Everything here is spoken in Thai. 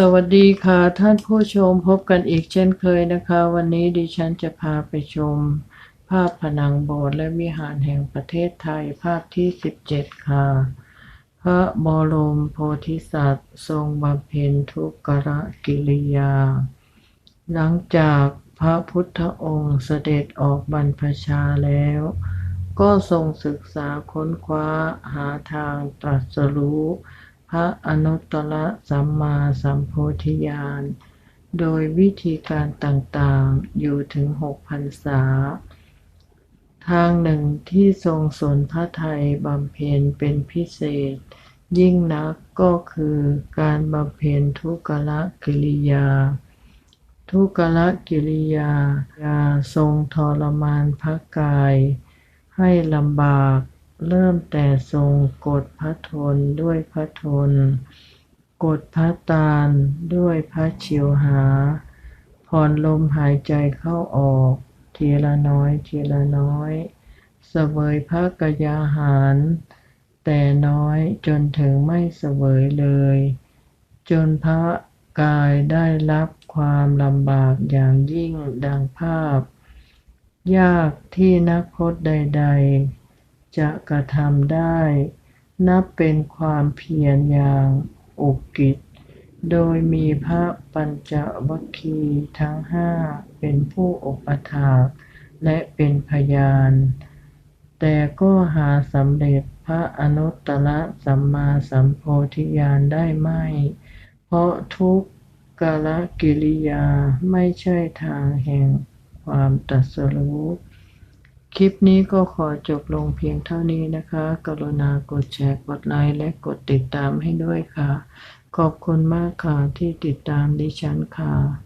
สวัสดีค่ะท่านผู้ชมพบกันอีกเช่นเคยนะคะ วันนี้ดิฉันจะพาไปชม ภาพผนังโบสถ์และวิหารแห่งประเทศไทยภาพที่ 17 ค่ะ พระบรมโพธิสัตว์ ทรงบำเพ็ญทุกขกิริยา หลังจากพระพุทธองค์เสด็จออกบรรพชาแล้ว ก็ทรงศึกษาค้นคว้าหาทางตรัสรู้ พระอนุตตรสัมมาสัมโพธิญาณ โดยวิธีการต่างๆ อยู่ถึงหกพรรษา ทางหนึ่งที่ทรงสนพระไทยบำเพ็ญเป็นพิเศษ ยิ่งนักก็คือการบำเพ็ญทุกขละกิริยา ทุกขละกิริยายาทรงทรมานพระกาย ให้ลำบาก เริ่มแต่ทรงกดพระทนด้วยพระทน กดพระตาลด้วยพระเฉียวหา ผ่อนลมหายใจเข้าออก ทีละน้อยทีละน้อยสเสวยพระกยาหาร แต่น้อยจนถึงไม่เสวยเลย จนพระกายได้รับความลำบากอย่างยิ่งดังภาพ ยากที่นักพจน์ใด ๆ จะกระทำได้ นับเป็นความเพียรอย่างอุกิจ โดยมีพระปัญจวัคคีย์ทั้งห้าเป็นผู้อุปถาและเป็นพยาน แต่ก็หาสำเร็จพระอนุตตรสัมมาสัมโพธิญาณได้ไม่ เพราะทุกกาลกิริยาไม่ใช่ทางแห่งความตรัสรู้ คลิปนี้ก็ขอจบลงเพียงเท่านี้นะคะ กรุณากดแชร์กดไลค์และกดติดตามให้ด้วยค่ะ ขอบคุณมากค่ะที่ติดตามดิฉันค่ะ